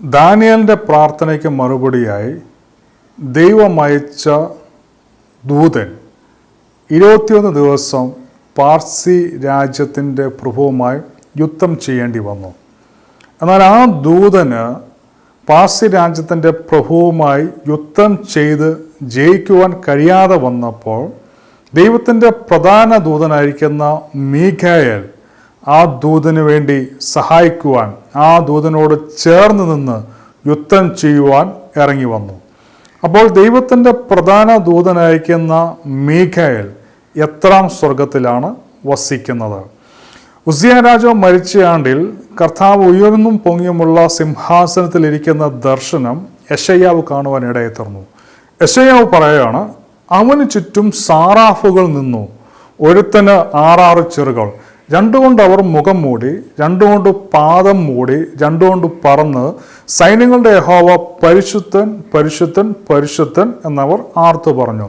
ദാനിയലിന്റെ പ്രാർത്ഥനയ്ക്ക് മറുപടിയായി ദൈവമയച്ച ദൂതൻ ഇരുപത്തിയൊന്ന് ദിവസം പാർസി രാജ്യത്തിന്റെ പ്രഭുവുമായി യുദ്ധം ചെയ്യേണ്ടി വന്നു. എന്നാൽ ആ ദൂതന് പാർസി രാജ്യത്തിന്റെ പ്രഭുവുമായി യുദ്ധം ചെയ്ത് ജയിക്കുവാൻ കഴിയാതെ വന്നപ്പോൾ ദൈവത്തിന്റെ പ്രധാന ദൂതനായിരിക്കുന്ന മീഖായൽ ആ ദൂതന് വേണ്ടി സഹായിക്കുവാൻ ആ ദൂതനോട് ചേർന്ന് നിന്ന് യുദ്ധം ചെയ്യുവാൻ ഇറങ്ങി വന്നു. അപ്പോൾ ദൈവത്തിന്റെ പ്രധാന ദൂതനയക്കുന്ന മീഖയൽ എത്രാം സ്വർഗത്തിലാണ് വസിക്കുന്നത്. ഉസിയ രാജാവ് മരിച്ച ആണ്ടിൽ കർത്താവ് ഉയർന്നും പൊങ്ങിയുമുള്ള സിംഹാസനത്തിലിരിക്കുന്ന ദർശനം യശയ്യാവ് കാണുവാൻ ഇടയെ തീർന്നു. യശയ്യാവ് പറയുകയാണ് അവന് ചുറ്റും സാറാഫുകൾ നിന്നു. ഒരുത്തന് ആറാറ് ചെറുകൾ രണ്ടുകൊണ്ട് അവർ മുഖം മൂടി രണ്ടുകൊണ്ട് പാദം മൂടി രണ്ടുകൊണ്ട് പറന്ന് സൈന്യങ്ങളുടെ യഹോവ പരിശുദ്ധൻ പരിശുദ്ധൻ പരിശുദ്ധൻ എന്നവർ ആർത്തു പറഞ്ഞു.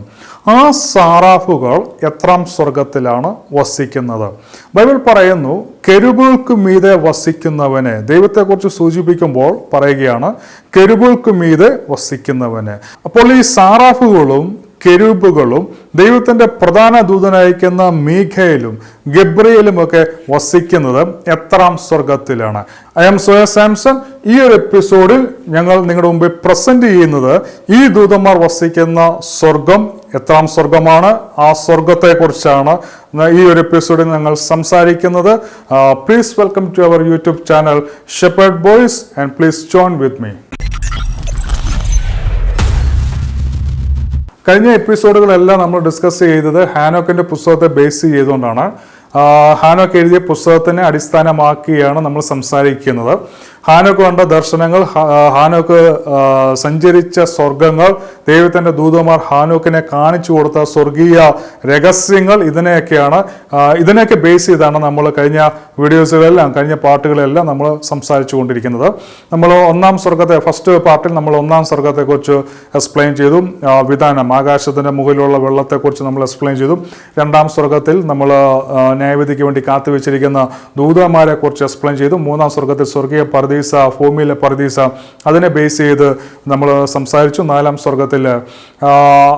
ആ സാറാഫുകൾ എത്രാം സ്വർഗത്തിലാണ് വസിക്കുന്നത്. ബൈബിൾ പറയുന്നു കെരുബുകൾക്ക് മീതെ വസിക്കുന്നവനെ. ദൈവത്തെക്കുറിച്ച് സൂചിപ്പിക്കുമ്പോൾ പറയുകയാണ് കെരുബുകൾക്ക് മീതെ വസിക്കുന്നവനെ. അപ്പോൾ ഈ സാറാഫുകളും കെരൂബുകളും ദൈവത്തിന്റെ പ്രധാന ദൂതനയക്കുന്ന മീഖയിലും ഗബ്രിയലും ഒക്കെ വസിക്കുന്നത് എത്രാം സ്വർഗത്തിലാണ് ഐ എം സോയ സാംസൺ ഈ ഒരു എപ്പിസോഡിൽ ഞങ്ങൾ നിങ്ങളുടെ മുമ്പിൽ പ്രസന്റ് ചെയ്യുന്നത് ഈ ദൂതന്മാർ വസിക്കുന്ന സ്വർഗം എത്രാം സ്വർഗമാണ് ആ സ്വർഗത്തെക്കുറിച്ചാണ് ഈ ഒരു എപ്പിസോഡിൽ ഞങ്ങൾ സംസാരിക്കുന്നത്. Please welcome to our YouTube channel shepherd boys and please join with me കഴിഞ്ഞ എപ്പിസോഡുകളെല്ലാം നമ്മൾ ഡിസ്കസ് ചെയ്തത് ഹാനോക്കിന്റെ പുസ്തകത്തെ ബേസ് ചെയ്തുകൊണ്ടാണ്. ഹാനോക്ക് എഴുതിയ പുസ്തകത്തിനെ അടിസ്ഥാനമാക്കിയാണ് നമ്മൾ സംസാരിക്കുന്നത്. ഹാനോക്ക് കണ്ട ദർശനങ്ങൾ ഹാനോക്ക് സഞ്ചരിച്ച സ്വർഗങ്ങൾ ദൈവത്തിന്റെ ദൂതന്മാർ ഹാനോക്കിനെ കാണിച്ചു കൊടുത്ത സ്വർഗീയ രഹസ്യങ്ങൾ ഇതിനെയൊക്കെയാണ് ഇതിനെയൊക്കെ ബേസ് ചെയ്താണ് നമ്മൾ കഴിഞ്ഞ വീഡിയോസുകളെല്ലാം കഴിഞ്ഞ പാട്ടുകളെല്ലാം നമ്മൾ സംസാരിച്ചു കൊണ്ടിരിക്കുന്നത് നമ്മൾ ഒന്നാം സ്വർഗത്തെ ഫസ്റ്റ് പാർട്ടിൽ നമ്മൾ ഒന്നാം സ്വർഗത്തെക്കുറിച്ച് എക്സ്പ്ലെയിൻ ചെയ്തു. വിധാനം ആകാശത്തിന്റെ മുകളിലുള്ള വെള്ളത്തെക്കുറിച്ച് നമ്മൾ എക്സ്പ്ലെയിൻ ചെയ്തു. രണ്ടാം സ്വർഗത്തിൽ നമ്മൾ ന്യായവിധിക്ക് വേണ്ടി കാത്തുവെച്ചിരിക്കുന്ന ദൂതന്മാരെ കുറിച്ച് എക്സ്പ്ലെയിൻ ചെയ്തു. മൂന്നാം സ്വർഗത്തിൽ സ്വർഗീയ പർദീസ ഭൂമിയിലെ പർദീസ അതിനെ ബേസ് ചെയ്ത് നമ്മൾ സംസാരിച്ചു നാലാം സ്വർഗത്തിൽ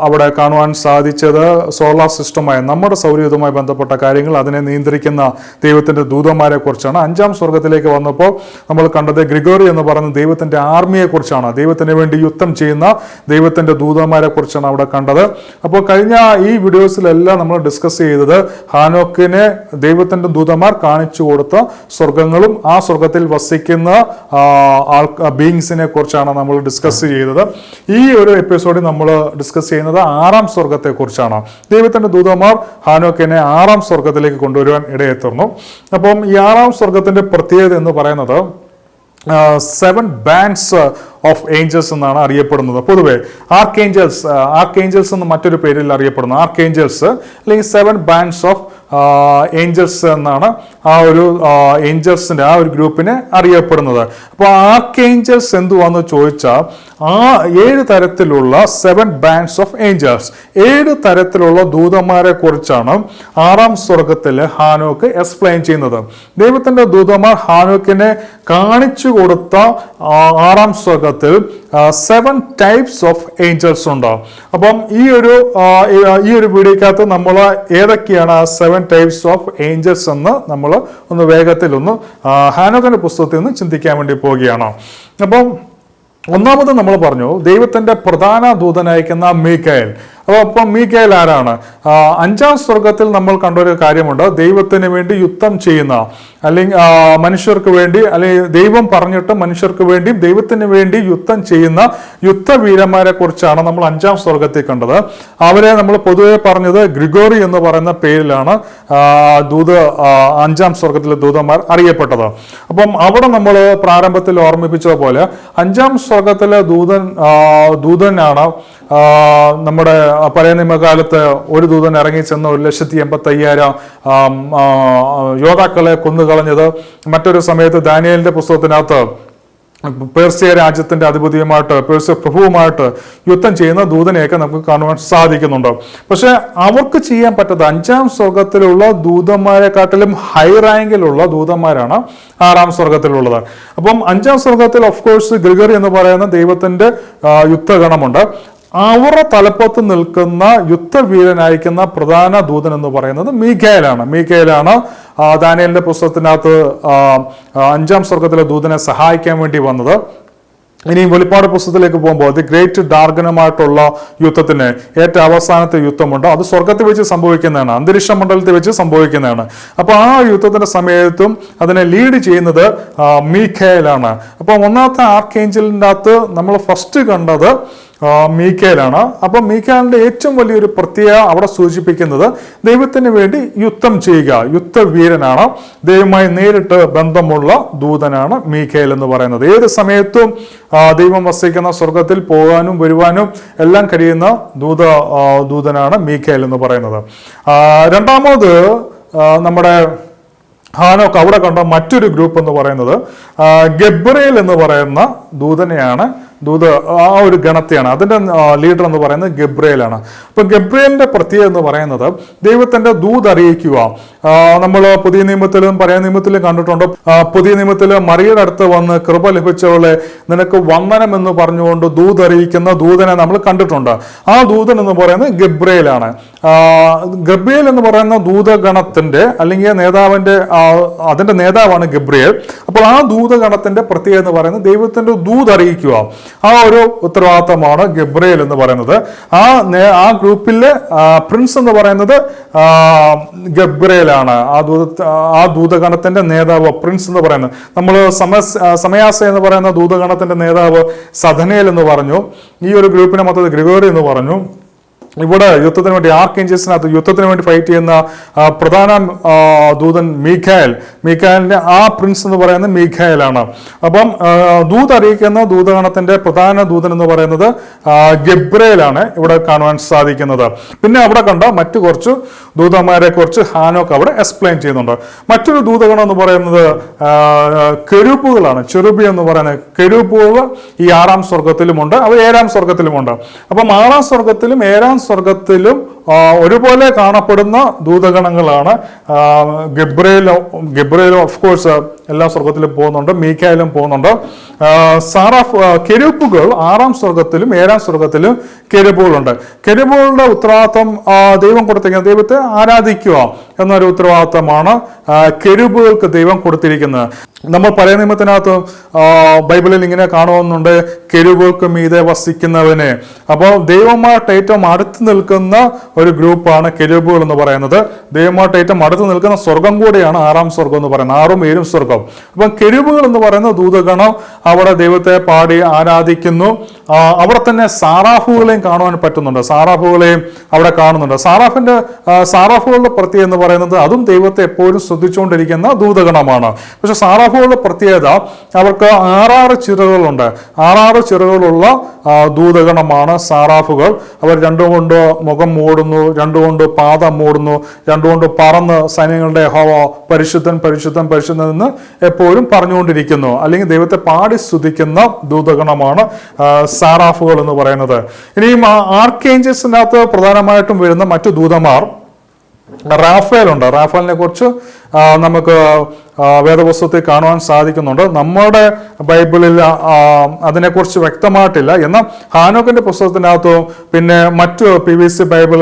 അവിടെ കാണുവാൻ സാധിച്ചത് സോളാർ സിസ്റ്റമായ നമ്മുടെ സൗരയുധവുമായി ബന്ധപ്പെട്ട കാര്യങ്ങൾ അതിനെ നിയന്ത്രിക്കുന്ന ദൈവത്തിന്റെ ദൂതന്മാരെ കുറിച്ചാണ് അഞ്ചാം സ്വർഗത്തിലേക്ക് വന്നപ്പോൾ നമ്മൾ കണ്ടത് ഗ്രിഗോറി എന്ന് പറയുന്ന ദൈവത്തിന്റെ ആർമിയെക്കുറിച്ചാണ്. ദൈവത്തിന് വേണ്ടി യുദ്ധം ചെയ്യുന്ന ദൈവത്തിന്റെ ദൂതന്മാരെ കുറിച്ചാണ് അവിടെ കണ്ടത്. അപ്പോൾ കഴിഞ്ഞ ഈ വീഡിയോസിലെല്ലാം നമ്മൾ ഡിസ്കസ് ചെയ്തത് ഹാനോക്കിനെ ദൈവത്തിന്റെ ദൂതന്മാർ കാണിച്ചു കൊടുത്ത സ്വർഗങ്ങളും ആ സ്വർഗത്തിൽ വസിക്കുന്ന ആൾ ബീങ്സിനെ കുറിച്ചാണ് നമ്മൾ ഡിസ്കസ് ചെയ്തത്. ഈ ഒരു എപ്പിസോഡിൽ നമ്മൾ ഡിസ്കസ് ചെയ്യുന്നത് ആറാം സ്വർഗത്തെ കുറിച്ചാണ്. ദൈവത്തിന്റെ ദൂതന്മാർ ഹാനോക്കിനെ ആറാം സ്വർഗത്തിലേക്ക് കൊണ്ടുവരുവാൻ ഇടയെത്തുന്നു. അപ്പം ഈ ആറാം സ്വർഗത്തിന്റെ പ്രത്യേകത എന്ന് പറയുന്നത് സെവൻ ബാൻഡ്സ് ഓഫ് ഏഞ്ചൽസ് എന്നാണ് അറിയപ്പെടുന്നത്. പൊതുവെ ആർക്ക് ഏഞ്ചൽസ് ആർക്ക് ഏഞ്ചൽസ് എന്ന് മറ്റൊരു പേരിൽ അറിയപ്പെടുന്നു. ആർക്ക് ഏഞ്ചൽസ് അല്ലെങ്കിൽ സെവൻ ബാൻഡ്സ് ഓഫ് ഏഞ്ചൽസ് എന്നാണ് ആ ഒരു ഏഞ്ചൽസിന്റെ ആ ഒരു ഗ്രൂപ്പിനെ അറിയപ്പെടുന്നത്. അപ്പോൾ ആർക്ക് ഏഞ്ചൽസ് എന്തുവാന്ന് ചോദിച്ചാൽ ആ ഏഴ് തരത്തിലുള്ള സെവൻ ബാൻഡ്സ് ഓഫ് ഏഞ്ചൽസ് ഏഴ് തരത്തിലുള്ള ദൂതന്മാരെ കുറിച്ചാണ് ആറാം സ്വർഗത്തിൽ ഹാനോക്ക് എക്സ്പ്ലെയിൻ ചെയ്യുന്നത്. ദൈവത്തിന്റെ ദൂതന്മാർ ഹാനോക്കിനെ കാണിച്ചു കൊടുത്ത ആറാം ആറാം സ്വർഗത്തിൽ സെവൻ ടൈപ്സ് ഓഫ് ഏഞ്ചൽസ് ഉണ്ട്. അപ്പം ഈ ഒരു ഈ ഒരു വീഡിയോക്കകത്ത് നമ്മൾ ഏതൊക്കെയാണ് ആ സെവൻ ടൈപ്സ് ഓഫ് ഏഞ്ചൽസ് എന്ന് നമ്മൾ ഒന്ന് വേഗത്തിൽ ഒന്ന് ഹാനോകന്റെ പുസ്തകത്തിൽ നിന്ന് ചിന്തിക്കാൻ വേണ്ടി പോവുകയാണ്. അപ്പം ഒന്നാമത് നമ്മൾ പറഞ്ഞു ദൈവത്തിന്റെ പ്രധാന ദൂതനയക്കുന്ന മീക്കയൽ അപ്പോൾ അപ്പം മീക്കേൽ ആരാണ്? അഞ്ചാം സ്വർഗത്തിൽ നമ്മൾ കണ്ടൊരു കാര്യമുണ്ട്. ദൈവത്തിന് വേണ്ടി യുദ്ധം ചെയ്യുന്ന അല്ലെങ്കിൽ മനുഷ്യർക്ക് വേണ്ടി അല്ലെങ്കിൽ ദൈവം പറഞ്ഞിട്ട് മനുഷ്യർക്ക് വേണ്ടിയും ദൈവത്തിന് വേണ്ടി യുദ്ധം ചെയ്യുന്ന യുദ്ധവീരന്മാരെ കുറിച്ചാണ് നമ്മൾ അഞ്ചാം സ്വർഗത്തിൽ കണ്ടത്. അവരെ നമ്മൾ പൊതുവെ പറഞ്ഞത് ഗ്രിഗോറി എന്ന് പറയുന്ന പേരിലാണ് ദൂത് അഞ്ചാം സ്വർഗത്തിലെ ദൂതന്മാർ അറിയപ്പെട്ടത്. അപ്പം അവിടെ നമ്മൾ പ്രാരംഭത്തിൽ ഓർമ്മിപ്പിച്ചതുപോലെ അഞ്ചാം സ്വർഗത്തിലെ ദൂതൻ ദൂതനാണ് നമ്മുടെ പഴയ നിയമകാലത്ത് ഒരു ദൂതൻ ഇറങ്ങി ചെന്ന് ഒരു ലക്ഷത്തി എൺപത്തി അയ്യായിരം യോദ്ധാക്കളെ കൊന്നുകളഞ്ഞത് മറ്റൊരു സമയത്ത് ദാനിയലിന്റെ പുസ്തകത്തിനകത്ത് പേർസ്യ രാജ്യത്തിന്റെ അധിപതിയുമായിട്ട് പേർസ്യ പ്രഭുവുമായിട്ട് യുദ്ധം ചെയ്യുന്ന ദൂതനെയൊക്കെ നമുക്ക് കാണുവാൻ സാധിക്കുന്നുണ്ട്. പക്ഷെ അവർക്ക് ചെയ്യാൻ പറ്റാത്ത അഞ്ചാം സ്വർഗത്തിലുള്ള ദൂതന്മാരെക്കാട്ടിലും ഹൈ റാങ്കിലുള്ള ദൂതന്മാരാണ് ആറാം സ്വർഗത്തിലുള്ളത് അപ്പം അഞ്ചാം സ്വർഗത്തിൽ ഓഫ് കോഴ്സ് ഗ്രിഗറി എന്ന് പറയുന്ന ദൈവത്തിന്റെ യുദ്ധഗണമുണ്ട്. അവരുടെ തലപ്പത്ത് നിൽക്കുന്ന യുദ്ധവീരനായിരിക്കുന്ന പ്രധാന ദൂതൻ എന്ന് പറയുന്നത് മീഖേലാണ്. മീഖേലാണ് ദാനിയലിന്റെ പുസ്തകത്തിനകത്ത് അഞ്ചാം സ്വർഗത്തിലെ ദൂതനെ സഹായിക്കാൻ വേണ്ടി വന്നത്. ഇനി വെളിപ്പാട് പുസ്തകത്തിലേക്ക് പോകുമ്പോൾ ദി ഗ്രേറ്റ് ഡാർഗനുമായിട്ടുള്ള യുദ്ധത്തിന് ഏറ്റവും അവസാനത്തെ യുദ്ധമുണ്ട്. അത് സ്വർഗത്തിൽ വെച്ച് സംഭവിക്കുന്നതാണ് അന്തരീക്ഷ മണ്ഡലത്തിൽ വെച്ച് സംഭവിക്കുന്നതാണ്. അപ്പോൾ ആ യുദ്ധത്തിന്റെ സമയത്തും അതിനെ ലീഡ് ചെയ്യുന്നത് മീഖേലാണ്. അപ്പോൾ ഒന്നാമത്തെ ആർക്കേഞ്ചലിന്റെ അകത്ത് നമ്മൾ ഫസ്റ്റ് കണ്ടത് മീക്കേലാണ് അപ്പൊ മീക്കാലിന്റെ ഏറ്റവും വലിയൊരു പ്രത്യേക അവിടെ സൂചിപ്പിക്കുന്നത് ദൈവത്തിന് വേണ്ടി യുദ്ധം ചെയ്യുക യുദ്ധവീരനാണ്. ദൈവമായി നേരിട്ട് ബന്ധമുള്ള ദൂതനാണ് മീക്കേൽ എന്ന് പറയുന്നത്. ഏത് സമയത്തും ദൈവം വസിക്കുന്ന സ്വർഗത്തിൽ പോകാനും വരുവാനും എല്ലാം കഴിയുന്ന ദൂത ദൂതനാണ് മീക്കേൽ എന്ന് പറയുന്നത്. രണ്ടാമത് നമ്മുടെ ഹാനോക്ക് അവിടെ കണ്ട മറ്റൊരു ഗ്രൂപ്പ് എന്ന് പറയുന്നത് ആ, ഗബ്രയേൽ എന്ന് പറയുന്ന ദൂതനെയാണ് ദൂത ആ ഒരു ഗണത്തെയാണ്. അതിന്റെ ലീഡർ എന്ന് പറയുന്നത് ഗബ്രേലാണ് അപ്പൊ ഗബ്രയേലിന്റെ പ്രത്യേകത എന്ന് പറയുന്നത് ദൈവത്തിന്റെ ദൂത് അറിയിക്കുക. നമ്മൾ പുതിയ നിയമത്തിലും പഴയ നിയമത്തിലും കണ്ടിട്ടുണ്ട്. പുതിയ നിയമത്തിൽ മറിയുടെ അടുത്ത് വന്ന് കൃപ ലഭിച്ചവളെ നിനക്ക് വന്ദനം എന്ന് പറഞ്ഞുകൊണ്ട് ദൂത് അറിയിക്കുന്ന ദൂതനെ നമ്മൾ കണ്ടിട്ടുണ്ട്. ആ ദൂതൻ എന്ന് പറയുന്നത് ഗബ്രേലാണ് ഗബ്രിയേൽ എന്ന് പറയുന്ന ദൂതഗണത്തിന്റെ അല്ലെങ്കിൽ നേതാവിന്റെ അതിന്റെ നേതാവാണ് ഗബ്രിയേൽ. അപ്പോൾ ആ ദൂതഗണത്തിന്റെ പ്രത്യേകത എന്ന് പറയുന്നത് ദൈവത്തിന്റെ ദൂത് അറിയിക്കുക. ആ ഒരു ഉത്തരവാദിത്തമാണ് ഗബ്രിയേൽ എന്ന് പറയുന്നത്. ആ ആ ഗ്രൂപ്പിലെ പ്രിൻസ് എന്ന് പറയുന്നത് ഗബ്രിയേലാണ്. ആ ദൂത ആ ദൂതഗണത്തിന്റെ നേതാവ് പ്രിൻസ് എന്ന് പറയുന്നത്. നമ്മൾ സമ സമയാസ എന്ന് പറയുന്ന ദൂതഗണത്തിന്റെ നേതാവ് സധനേൽ എന്ന് പറഞ്ഞു. ഈ ഒരു ഗ്രൂപ്പിനെ മൊത്തത്തിൽ ഗ്രിഗോറി എന്ന് പറഞ്ഞു. ഇവിടെ യുദ്ധത്തിന് വേണ്ടി ആർക്കേഞ്ചസിനകത്ത് യുദ്ധത്തിന് വേണ്ടി ഫൈറ്റ് ചെയ്യുന്ന പ്രധാന ദൂതൻ മീഖായൽ. മീഖായലിന്റെ ആ പ്രിൻസ് എന്ന് പറയുന്നത് മീഖായലാണ്. അപ്പം ദൂത് അറിയിക്കുന്ന ദൂതഗണത്തിന്റെ പ്രധാന ദൂതൻ എന്ന് പറയുന്നത് ഗബ്രയിലാണ് ഇവിടെ കാണുവാൻ സാധിക്കുന്നത്. പിന്നെ അവിടെ കണ്ട മറ്റു കുറച്ച് ദൂതന്മാരെ കുറിച്ച് ഹാനോക്ക് അവിടെ എക്സ്പ്ലെയിൻ ചെയ്യുന്നുണ്ട്. മറ്റൊരു ദൂതഗണം എന്ന് പറയുന്നത് കെരൂപ്പുകളാണ്. ചെറുബി എന്ന് പറയുന്നത് കെരൂപ്പുകൾ ഈ ആറാം സ്വർഗത്തിലുമുണ്ട് അവ ഏഴാം സ്വർഗത്തിലുമുണ്ട് അപ്പം ആറാം സ്വർഗത്തിലും ഏഴാം സ്വർഗത്തിലും ഒരുപോലെ കാണപ്പെടുന്ന ദൂതഗണങ്ങളാണ് ഗബ്രേൽ ഗബ്രേലും ഓഫ് കോഴ്സ് എല്ലാ സ്വർഗത്തിലും പോകുന്നുണ്ട് മീക്കായാലും പോകുന്നുണ്ട്. സാറാഫ് കെരുപ്പുകൾ ആറാം സ്വർഗത്തിലും ഏഴാം സ്വർഗത്തിലും കെരുപ്പുകളുണ്ട് കെരുപ്പുകളുടെ ഉത്തരവാദിത്വം ദൈവം കൊടുത്തിരിക്കുന്ന ദൈവത്തെ ആരാധിക്കുക എന്നൊരു ഉത്തരവാദിത്തമാണ് കെരുപ്പുകൾക്ക് ദൈവം കൊടുത്തിരിക്കുന്നത്. നമ്മൾ പഴയ നിയമത്തിനകത്ത് ബൈബിളിൽ ഇങ്ങനെ കാണുന്നുണ്ട് കെരുവുകൾക്ക് മീതെ വസിക്കുന്നവനെ. അപ്പോൾ ദൈവമായിട്ട് ഏറ്റവും അടുത്ത് നിൽക്കുന്ന ഒരു ഗ്രൂപ്പാണ് കെരൂബുകൾ എന്ന് പറയുന്നത്. ദൈവമായിട്ട് ഏറ്റവും അടുത്ത് നിൽക്കുന്ന സ്വർഗം കൂടെയാണ് ആറാം സ്വർഗം എന്ന് പറയുന്നത്. ആറും ഏഴും സ്വർഗം. അപ്പം കെരൂബുകൾ എന്ന് പറയുന്ന ദൂതഗണം അവിടെ ദൈവത്തെ പാടി ആരാധിക്കുന്നു. അവിടെ തന്നെ സാറാഫുകളെയും കാണുവാൻ പറ്റുന്നുണ്ട്. സാറാഫുകളെയും അവിടെ കാണുന്നുണ്ട്. സാറാഫിന്റെ സാറാഫുകളുടെ പ്രത്യേകത എന്ന് പറയുന്നത് അതും ദൈവത്തെ എപ്പോഴും ശ്രദ്ധിച്ചുകൊണ്ടിരിക്കുന്ന ദൂതഗണമാണ്. പക്ഷെ സാറാഫുകളുടെ പ്രത്യേകത അവർക്ക് ആറാറ് ചിറകളുണ്ട് ആറാറ് ചിറകളുള്ള ദൂതഗണമാണ് സാറാഫുകൾ അവർ രണ്ടും കൊണ്ട് മുഖം മൂടുന്നു രണ്ടുകൊണ്ട് പാദം മൂടുന്നു രണ്ടുകൊണ്ട് പറന്ന് സൈന്യങ്ങളുടെ ഹോവ പരിശുദ്ധൻ പരിശുദ്ധൻ പരിശുദ്ധൻ എന്ന് എപ്പോഴും പറഞ്ഞുകൊണ്ടിരിക്കുന്നു. അല്ലെങ്കിൽ ദൈവത്തെ പാടി സ്തുതിക്കുന്ന ദൂതഗണമാണ് സാറാഫുകൾ എന്ന് പറയുന്നത്. ഇനിയും ആർക്കേഞ്ചസിനകത്ത് പ്രധാനമായിട്ടും വരുന്ന മറ്റു ദൂതന്മാർ റാഫേൽ ഉണ്ട് റാഫേലിനെ കുറിച്ച് നമുക്ക് വേദപുസ്തകത്തിൽ കാണുവാൻ സാധിക്കുന്നുണ്ട്. നമ്മുടെ ബൈബിളിൽ അതിനെക്കുറിച്ച് വ്യക്തമായിട്ടില്ല. എന്നാൽ ഹാനോക്കിന്റെ പുസ്തകത്തിനകത്തും പിന്നെ മറ്റു P V C Bible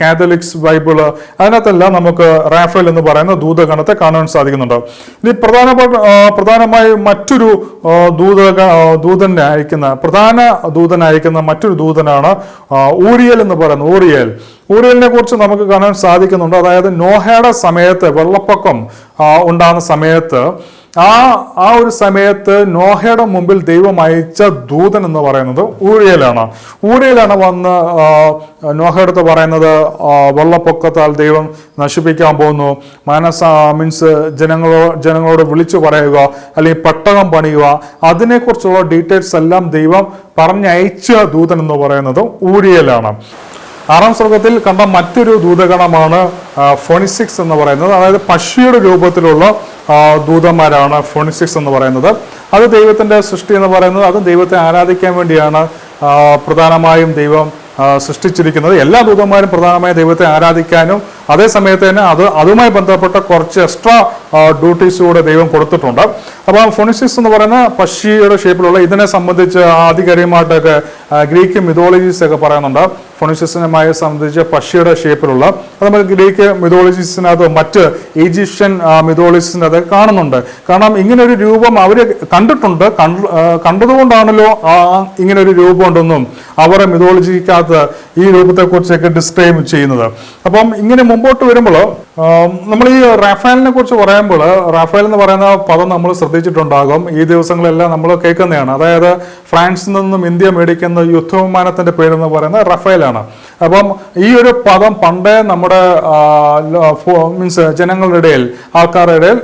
Catholics Bible അതിനകത്തെല്ലാം നമുക്ക് റാഫേൽ എന്ന് പറയുന്ന ദൂതഗണത്തെ കാണുവാൻ സാധിക്കുന്നുണ്ട്. ഇനി പ്രധാനപ്പെട്ട പ്രധാനമായി മറ്റൊരു ദൂത ദൂതനെ അയക്കുന്ന പ്രധാന ദൂതൻ അയക്കുന്ന മറ്റൊരു ദൂതനാണ് ഊരിയൽ എന്ന് പറയുന്നത്. ഊറിയൽ ഊരിയലിനെ കുറിച്ച് നമുക്ക് കാണാൻ സാധിക്കുന്നുണ്ട്. അതായത് നോഹയുടെ സമയത്ത് വെള്ളപ്പൊക്കം ഉണ്ടാകുന്ന സമയത്ത് ആ ആ ഒരു സമയത്ത് നോഹയുടെ മുമ്പിൽ ദൈവം അയച്ച ദൂതൻ എന്ന് പറയുന്നത് ഊഴിയലാണ്. ഊഴിയലാണ് വന്ന് നോഹയെടുത്ത് പറയുന്നത് വെള്ളപ്പൊക്കത്താൽ ദൈവം നശിപ്പിക്കാൻ പോകുന്നു. മനസ്സ മീൻസ് ജനങ്ങളോ ജനങ്ങളോട് വിളിച്ചു പറയുക അല്ലെങ്കിൽ പട്ടകം പണിയുക അതിനെക്കുറിച്ചുള്ള ഡീറ്റെയിൽസ് എല്ലാം ദൈവം പറഞ്ഞയച്ച ദൂതൻ എന്ന് പറയുന്നത് ഊഴിയലാണ്. ആറാം സ്വർഗത്തിൽ കണ്ട മറ്റൊരു ദൂതഗണമാണ് ഫോണിസിക്സ് എന്ന് പറയുന്നത്. അതായത് പക്ഷിയുടെ രൂപത്തിലുള്ള ദൂതന്മാരാണ് ഫോണിസിക്സ് എന്ന് പറയുന്നത്. അത് ദൈവത്തിന്റെ സൃഷ്ടി എന്ന് പറയുന്നത്. അത് ദൈവത്തെ ആരാധിക്കാൻ വേണ്ടിയാണ് പ്രധാനമായും ദൈവം സൃഷ്ടിച്ചിരിക്കുന്നത്. എല്ലാ ദൂതന്മാരും പ്രധാനമായും ദൈവത്തെ ആരാധിക്കാനും അതേ സമയത്ത് തന്നെ അത് അതുമായി ബന്ധപ്പെട്ട കുറച്ച് എക്സ്ട്രാ ഡ്യൂട്ടീസ് കൂടെ ദൈവം കൊടുത്തിട്ടുണ്ട്. അപ്പോൾ ഫോണിസിക്സ് എന്ന് പറയുന്ന പക്ഷിയുടെ ഷേപ്പിലുള്ള ഇതിനെ സംബന്ധിച്ച് ആധികാരികമായിട്ടൊക്കെ ഗ്രീക്ക് മിതോളജീസ് ഒക്കെ പറയുന്നുണ്ട്. ഫോണിസിസിനുമായി സംബന്ധിച്ച് പക്ഷിയുടെ ഷേപ്പിലുള്ള അത് നമ്മൾ ഗ്രീക്ക് മിതോളജീസിനകത്ത് മറ്റ് ഈജിപ്ഷ്യൻ മിതോളജിസിനകത്ത് കാണുന്നുണ്ട്. കാരണം ഇങ്ങനൊരു രൂപം അവർ കണ്ടിട്ടുണ്ട്. കണ്ടതുകൊണ്ടാണല്ലോ ഇങ്ങനെ ഒരു രൂപം ഉണ്ടെന്നും അവരെ മിതോളജിക്കകത്ത് ഈ രൂപത്തെക്കുറിച്ചൊക്കെ ഡിസ്ക്രൈബ് ചെയ്യുന്നത്. അപ്പം ഇങ്ങനെ മുമ്പോട്ട് വരുമ്പോൾ നമ്മൾ ഈ റാഫേലിനെ കുറിച്ച് പറയുമ്പോൾ റാഫേൽ എന്ന് പറയുന്ന പദം നമ്മൾ ശ്രദ്ധിച്ചിട്ടുണ്ടാകും. ഈ ദിവസങ്ങളെല്ലാം നമ്മൾ കേൾക്കുന്നതാണ്. അതായത് ഫ്രാൻസിൽ നിന്നും ഇന്ത്യ മേടിക്കുന്ന യുദ്ധവിമാനത്തിന്റെ പേരെന്ന് പറയുന്നത് റഫേലാണ്. അപ്പം ഈ ഒരു പദം പണ്ടേ നമ്മുടെ മീൻസ് ജനങ്ങളുടെ ഇടയിൽ ആൾക്കാരുടെ ഇടയിൽ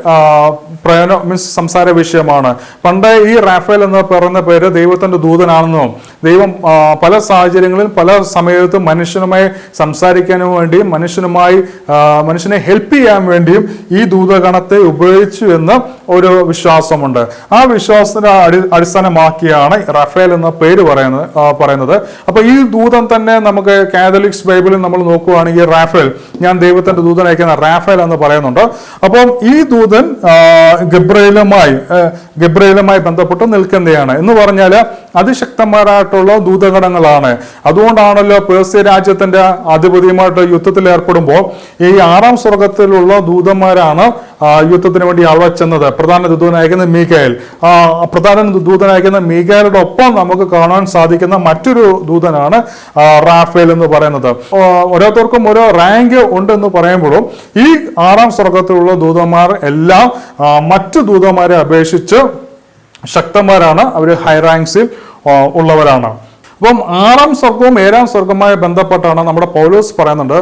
ആ, പ്രയോജനം മീൻസ് സംസാര വിഷയമാണ്. പണ്ട് ഈ റാഫേൽ എന്ന് പറയുന്ന പേര് ദൈവത്തിന്റെ ദൂതനാണെന്നും ദൈവം പല സാഹചര്യങ്ങളിൽ പല സമയത്തും മനുഷ്യനുമായി സംസാരിക്കാനും വേണ്ടിയും മനുഷ്യനുമായി മനുഷ്യനെ ഹെൽപ്പ് ചെയ്യാൻ വേണ്ടിയും ഈ ദൂതഗണത്തെ ഉപയോഗിച്ചു എന്ന് ഒരു വിശ്വാസമുണ്ട്. ആ വിശ്വാസത്തിന്റെ അടി അടിസ്ഥാനമാക്കിയാണ് റഫേൽ എന്ന പേര് പറയുന്നത് പറയുന്നത്. അപ്പൊ ഈ ദൂതൻ തന്നെ നമുക്ക് കാതലിക്സ് ബൈബിളിൽ നമ്മൾ നോക്കുകയാണെങ്കിൽ റാഫേൽ ഞാൻ ദൈവത്തിന്റെ ദൂതനയക്കുന്ന റാഫേൽ എന്ന് പറയുന്നുണ്ട്. അപ്പം ഈ ദൂതൻ ഗബ്രയേലുമായി ഗബ്രയിലുമായി ബന്ധപ്പെട്ട് നിൽക്കുന്നതാണ് എന്ന് പറഞ്ഞാൽ അതിശക്തന്മാരായിട്ടുള്ള ദൂതഗണങ്ങളാണ് അതുകൊണ്ടാണല്ലോ പേഴ്സ്യ രാജ്യത്തിന്റെ അധിപതിയുമായിട്ട് യുദ്ധത്തിൽ ഏർപ്പെടുമ്പോൾ ഈ ആറാം സ്വർഗത്തിലുള്ള ദൂതന്മാരാണ് യുദ്ധത്തിന് വേണ്ടി അവിടെ ചെന്നത്. പ്രധാന ദൂതനയക്കുന്ന മീകായൽ ആ പ്രധാന ദൂതനയക്കുന്ന മീകായലുടെ ഒപ്പം നമുക്ക് കാണാൻ സാധിക്കുന്ന മറ്റൊരു ദൂതനാണ് റാഫേൽ എന്ന് പറയുന്നത്. ഓരോരുത്തർക്കും ഓരോ റാങ്ക് ഉണ്ടെന്ന് പറയുമ്പോഴും ഈ ആറാം സ്വർഗത്തിലുള്ള ദൂതന്മാർ എല്ലാം മറ്റു ദൂതന്മാരെ അപേക്ഷിച്ച് ശക്തന്മാരാണ്. അവർ ഹൈ റാങ്ക്സിൽ ഉള്ളവരാണ്. അപ്പം ആറാം സ്വർഗവും ഏഴാം സ്വർഗവുമായി ബന്ധപ്പെട്ടാണ് നമ്മുടെ പൗലോസ് പറയുന്നുണ്ട്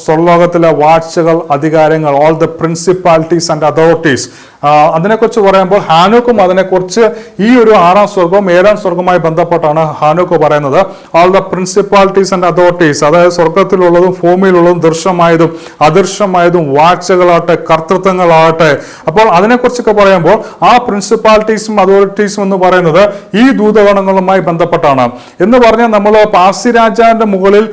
സ്വർലോകത്തിലെ വാഴ്ചകൾ അധികാരങ്ങൾ all the principalities and authorities അതിനെക്കുറിച്ച് പറയുമ്പോൾ ഹാനോക്കും അതിനെക്കുറിച്ച് ഈ ഒരു ആറാം സ്വർഗവും ഏഴാം സ്വർഗവുമായി ബന്ധപ്പെട്ടാണ് ഹാനോക്ക് പറയുന്നത്. All the principalities and authorities അതായത് സ്വർഗത്തിലുള്ളതും ഭൂമിയിലുള്ളതും ദൃശ്യമായതും അദൃശ്യമായതും വാഴ്ചകളാട്ടെ കർത്തൃത്വങ്ങളാട്ടെ അപ്പോൾ അതിനെക്കുറിച്ചൊക്കെ പറയുമ്പോൾ ആ പ്രിൻസിപ്പാലിറ്റീസും അതോറിറ്റീസും എന്ന് പറയുന്നത് ഈ ദൂതഗണങ്ങളുമായി ബന്ധപ്പെട്ടാണ് എന്ന് പറഞ്ഞാൽ നമ്മൾ പാർസി രാജാവിന്റെ മുകളിൽ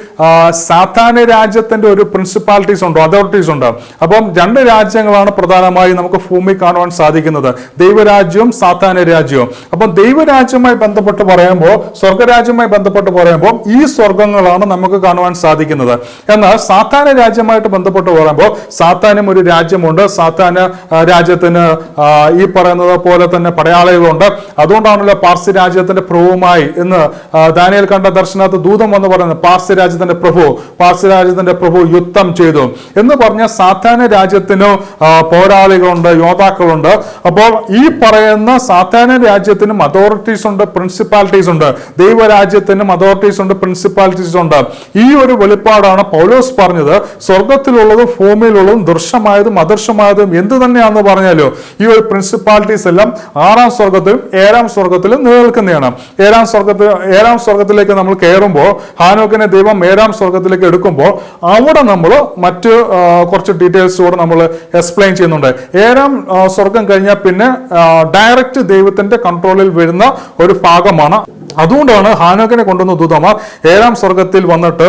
സാധാരണ രാജ്യത്തിന്റെ ഒരു പ്രിൻസിപ്പാലിറ്റീസ് ഉണ്ട് അതോറിറ്റീസ് ഉണ്ട്. അപ്പം രണ്ട് രാജ്യങ്ങളാണ് പ്രധാനമായും നമുക്ക് ഭൂമി കാണുവാൻ സാധിക്കുന്നത്. ദൈവരാജ്യവും സാധാരണ രാജ്യവും. അപ്പം ദൈവരാജ്യവുമായി ബന്ധപ്പെട്ട് പറയുമ്പോൾ സ്വർഗരാജ്യവുമായി ബന്ധപ്പെട്ട് പറയുമ്പോൾ ഈ സ്വർഗങ്ങളാണ് നമുക്ക് കാണുവാൻ സാധിക്കുന്നത്. എന്നാൽ സാധാരണ രാജ്യമായിട്ട് ബന്ധപ്പെട്ട് പറയുമ്പോൾ സാത്താനും ഒരു രാജ്യമുണ്ട്. സാധാരണ രാജ്യത്തിന് ഈ പറയുന്നത് പോലെ തന്നെ പടയാളികളുണ്ട്. അതുകൊണ്ടാണല്ലോ പാർസി രാജ്യത്തിന്റെ പ്രഭുവുമായി എന്ന് ആ, ദാനിയൽ കണ്ട ദർശനത്ത് ദൂതം എന്ന് പറയുന്നത് പാർസി രാജ്യത്തിന്റെ പ്രഭു പാർസി രാജ്യത്തിന്റെ പ്രഭു യുദ്ധം ചെയ്തു എന്ന് പറഞ്ഞ സാധാരണ രാജ്യത്തിന് പോരാളികളുണ്ട് യോദ്ധാക്കളുണ്ട്. അപ്പോൾ ഈ പറയുന്ന സാധാരണ രാജ്യത്തിനും അതോറിറ്റീസ് ഉണ്ട് പ്രിൻസിപ്പാലിറ്റീസ് ഉണ്ട്. ദൈവരാജ്യത്തിനും അതോറിറ്റീസ് ഉണ്ട് പ്രിൻസിപ്പാലിറ്റീസ് ഉണ്ട്. ഈ ഒരു വെളിപ്പാടാണ് പൗലോസ് പറഞ്ഞത്. സ്വർഗത്തിലുള്ളതും ഭൂമിയിലുള്ളതും ദൃശ്യമായതും അദൃശ്യമായതും എന്ത് തന്നെയാണെന്ന് പറഞ്ഞാലോ ഈ ഒരു പ്രിൻസിപ്പാലിറ്റീസ് എല്ലാം ആറാം സ്വർഗത്തിലും ഏഴാം സ്വർഗത്തിലും നിലനിൽക്കുന്നതാണ്. ഏഴാം സ്വർഗത്തിൽ ഏഴാം സ്വർഗത്തിലേക്ക് നമ്മൾ കയറുമ്പോൾ ഹാനോക്കിനെ ദൈവം ഏഴാം സ്വർഗത്തിലേക്ക് എടുക്കുമ്പോൾ അവിടെ നമ്മൾ മറ്റ് കുറച്ച് ഡീറ്റെയിൽസ് കൂടെ നമ്മൾ എക്സ്പ്ലെയിൻ ചെയ്യുന്നുണ്ട്. ഏഴാം സ്വർഗം കഴിഞ്ഞാൽ പിന്നെ ഡയറക്റ്റ് ദൈവത്തിന്റെ കൺട്രോളിൽ വരുന്ന ഒരു ഭാഗമാണ്. അതുകൊണ്ടാണ് ഹാനോക്കിനെ കൊണ്ടുവന്ന ദൂതന്മാർ ഏഴാം സ്വർഗത്തിൽ വന്നിട്ട്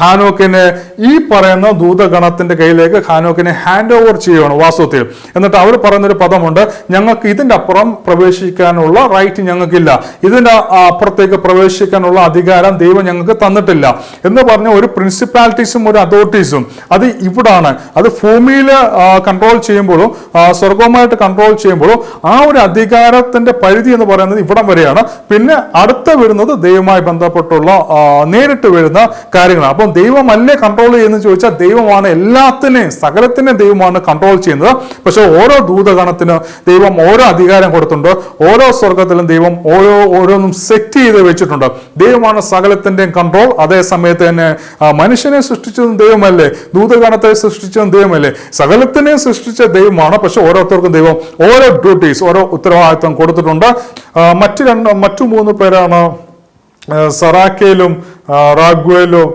ഹാനോക്കിനെ ഈ പറയുന്ന ദൂതഗണത്തിന്റെ കയ്യിലേക്ക് ഹാനോക്കിനെ ഹാൻഡ് ഓവർ ചെയ്യുകയാണ് വാസ്തവത്തിൽ. എന്നിട്ട് അവർ പറയുന്നൊരു പദമുണ്ട് ഞങ്ങൾക്ക് ഇതിന്റെ അപ്പുറം പ്രവേശിക്കാനുള്ള റൈറ്റ് ഞങ്ങൾക്കില്ല. ഇതിന്റെ ആ അപ്പുറത്തേക്ക് പ്രവേശിക്കാനുള്ള അധികാരം ദൈവം ഞങ്ങൾക്ക് തന്നിട്ടില്ല എന്ന് പറഞ്ഞ ഒരു പ്രിൻസിപ്പാലിറ്റീസും ഒരു അതോറിറ്റീസും അത് ഇവിടാണ്. അത് ഭൂമിയിൽ കൺട്രോൾ ചെയ്യുമ്പോഴും സ്വർഗവുമായിട്ട് കൺട്രോൾ ചെയ്യുമ്പോഴും ആ ഒരു അധികാരത്തിന്റെ പരിധി എന്ന് പറയുന്നത് ഇവിടം വരെയാണ്. പിന്നെ അടുത്ത വരുന്നത് ദൈവമായി ബന്ധപ്പെട്ടുള്ള നേരിട്ട് വരുന്ന കാര്യങ്ങളാണ്. അപ്പം ദൈവമല്ലേ കൺട്രോൾ ചെയ്യുന്നത് ചോദിച്ചാൽ ദൈവമാണ് എല്ലാത്തിനെയും സകലത്തിനെയും ദൈവമാണ് കൺട്രോൾ ചെയ്യുന്നത്. പക്ഷെ ഓരോ ദൂതഗണത്തിന് ദൈവം ഓരോ അധികാരം കൊടുത്തിട്ടുണ്ട്. ഓരോ സ്വർഗത്തിലും ദൈവം ഓരോ ഓരോന്നും സെറ്റ് ചെയ്ത് വെച്ചിട്ടുണ്ട്. ദൈവമാണ് സകലത്തിന്റെയും കൺട്രോൾ അതേ സമയത്ത് തന്നെ മനുഷ്യനെ സൃഷ്ടിച്ചതും ദൈവമല്ലേ? ദൂതഗണത്തെ സൃഷ്ടിച്ചതും ദൈവമല്ലേ? സകലത്തിനെയും സൃഷ്ടിച്ച ദൈവമാണ്. പക്ഷെ ഓരോരുത്തർക്കും ദൈവം ഓരോ ഡ്യൂട്ടീസ് ഓരോ ഉത്തരവാദിത്വം കൊടുത്തിട്ടുണ്ട്. മറ്റു രണ്ട് മറ്റു മൂന്ന് പേരാണ് സറാക്കയിലും റാഗ്വേലും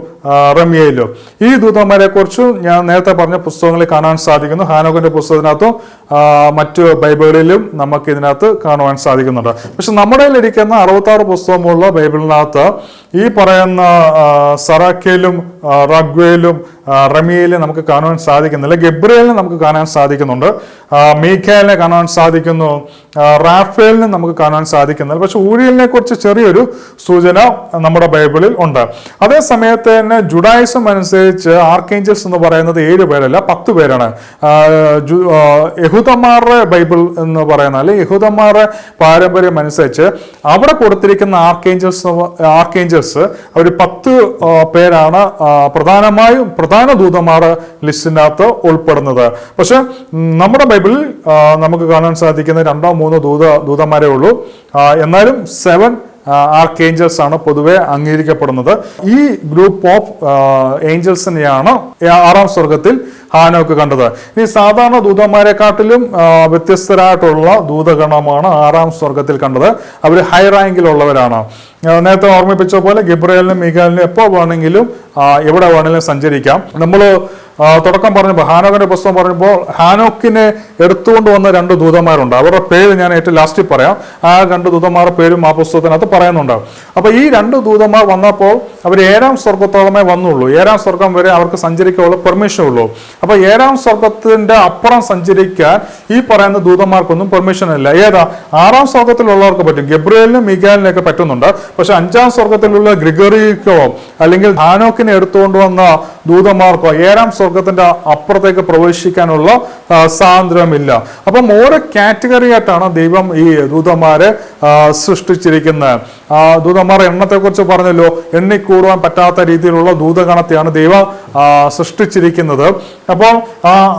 റമിയയിലും. ഈ ദൂതന്മാരെ കുറിച്ചും ഞാൻ നേരത്തെ പറഞ്ഞ പുസ്തകങ്ങളിൽ കാണാൻ സാധിക്കുന്നു. ഹാനോക്കിന്റെ പുസ്തകത്തിനകത്തും മറ്റു ബൈബിളിലും നമുക്ക് ഇതിനകത്ത് കാണുവാൻ സാധിക്കുന്നുണ്ട്. പക്ഷെ നമ്മുടെ ഇരിക്കുന്ന അറുപത്തി ആറ് പുസ്തകമുള്ള ബൈബിളിനകത്ത് ഈ പറയുന്ന സറാഖേലും ആ, റമിയയിലും നമുക്ക് കാണുവാൻ സാധിക്കുന്നില്ല ഗബ്രിയലിനെ നമുക്ക് കാണാൻ സാധിക്കുന്നുണ്ട്. മീഖാലിനെ കാണാൻ സാധിക്കുന്നു. റാഫേലിനെ നമുക്ക് കാണാൻ സാധിക്കുന്നില്ല പക്ഷെ ഊഴിയലിനെ കുറിച്ച് ചെറിയൊരു സൂചന നമ്മുടെ ബൈബിളിൽ ഉണ്ട്. അതേ സമയത്ത് തന്നെ ജുഡായിസം അനുസരിച്ച് ആർക്കേഞ്ചൽസ് എന്ന് പറയുന്നത് ഏഴ് പേരല്ല പത്ത് പേരാണ്. യഹുദന്മാരുടെ ബൈബിൾ എന്ന് പറയുന്ന അല്ലെങ്കിൽ യഹൂദന്മാരുടെ പാരമ്പര്യം അനുസരിച്ച് അവിടെ കൊടുത്തിരിക്കുന്ന ആർക്കേഞ്ചൽസ് ആർക്കേഞ്ചൽസ് അവർ പത്ത് പേരാണ് പ്രധാനമായും പ്രധാന ദൂതന്മാർ ലിസ്റ്റിനകത്ത് ഉൾപ്പെടുന്നത്. പക്ഷെ നമ്മുടെ ബൈബിളിൽ നമുക്ക് കാണാൻ സാധിക്കുന്ന രണ്ടോ മൂന്നോ ദൂത ദൂതന്മാരേ ഉള്ളൂ. എന്നാലും സെവൻ ആർക്കേഞ്ചൽസ് ആണ് പൊതുവെ അംഗീകരിക്കപ്പെടുന്നത്. ഈ ഗ്രൂപ്പ് ഓഫ് ഏഞ്ചൽസിനെയാണ് ആറാം സ്വർഗത്തിൽ ഹാനോക്ക് കണ്ടത്. ഇനി സാധാരണ ദൂതന്മാരെക്കാട്ടിലും വ്യത്യസ്തരായിട്ടുള്ള ദൂതഗണമാണ് ആറാം സ്വർഗത്തിൽ കണ്ടത്. അവർ ഹൈ റാങ്കിലുള്ളവരാണ് നേരത്തെ ഓർമ്മിപ്പിച്ച പോലെ ഗിബ്രയലിനും മിഗാലിനും എപ്പോൾ വേണമെങ്കിലും എവിടെ വേണമെങ്കിലും സഞ്ചരിക്കാം. നമ്മൾ തുടക്കം പറഞ്ഞപ്പോൾ ഹാനോക്കിന്റെ പുസ്തകം പറയുമ്പോൾ ഹാനോക്കിനെ എടുത്തുകൊണ്ട് വന്ന രണ്ട് ദൂതന്മാരുണ്ട്. അവരുടെ പേര് ഞാൻ ഏറ്റവും ലാസ്റ്റിൽ പറയാം. ആ രണ്ട് ദൂതന്മാരുടെ പേരും ആ പുസ്തകത്തിനകത്ത് പറയുന്നുണ്ട് അപ്പൊ ഈ രണ്ട് ദൂതന്മാർ വന്നപ്പോൾ അവർ ഏഴാം സ്വർഗത്തോളമേ വന്നുള്ളൂ. ഏഴാം സ്വർഗം വരെ അവർക്ക് സഞ്ചരിക്കാനുള്ള പെർമിഷൻ ഉള്ളൂ. അപ്പൊ ഏഴാം സ്വർഗത്തിന്റെ അപ്പുറം സഞ്ചരിക്കാൻ ഈ പറയുന്ന ദൂതന്മാർക്കൊന്നും പെർമിഷൻ ഇല്ല. ഏതാ? ആറാം സ്വർഗത്തിലുള്ളവർക്ക് പറ്റും. ഗബ്രിയലിനും മിഗാലിനൊക്കെ പറ്റുന്നുണ്ട്. പക്ഷെ അഞ്ചാം സ്വർഗത്തിലുള്ള ഗ്രിഗറിക്കോ അല്ലെങ്കിൽ ഹാനോക്കിനെ എടുത്തുകൊണ്ട് വന്ന ദൂതന്മാർക്കോ ഏഴാം സ്വർഗത്തിന്റെ അപ്പുറത്തേക്ക് പ്രവേശിക്കാനുള്ള സ്വാതന്ത്ര്യമില്ല അപ്പം ഓരോ കാറ്റഗറി ആയിട്ടാണ് ദൈവം ഈ ദൂതന്മാരെ സൃഷ്ടിച്ചിരിക്കുന്നത്. ദൂതന്മാരുടെ എണ്ണത്തെക്കുറിച്ച് പറഞ്ഞല്ലോ എണ്ണിക്കൂടുവാൻ പറ്റാത്ത രീതിയിലുള്ള ദൂതഗണത്തെയാണ് ദൈവം സൃഷ്ടിച്ചിരിക്കുന്നത്. അപ്പോൾ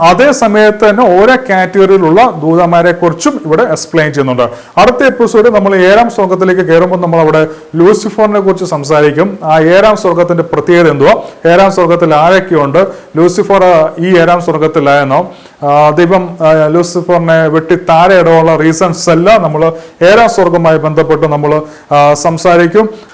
അതേ സമയത്ത് തന്നെ ഓരോ കാറ്റഗറിയിലുള്ള ദൂതന്മാരെ കുറിച്ചും ഇവിടെ എക്സ്പ്ലെയിൻ ചെയ്യുന്നുണ്ട്. അടുത്ത എപ്പിസോഡ് നമ്മൾ ഏഴാം സ്വർഗത്തിലേക്ക് കയറുമ്പോൾ നമ്മൾ അവിടെ ലൂസിഫോറിനെ കുറിച്ച് സംസാരിക്കും. ആ ഏഴാം സ്വർഗത്തിന്റെ പ്രത്യേകത എന്തുവാ? ഏഴാം സ്വർഗത്തിൽ ആരൊക്കെയുണ്ട്? ലൂസിഫർ ആ, ഈ ഏഴാം സ്വർഗത്തിലായിരുന്നു ദൈവം ലൂസിഫറിനെ വെട്ടി താഴെ ഇടാനുള്ള റീസൺസ് എല്ലാം നമ്മൾ ഏഴാം സ്വർഗവുമായി ബന്ധപ്പെട്ട് നമ്മൾ സംസാരിക്കും.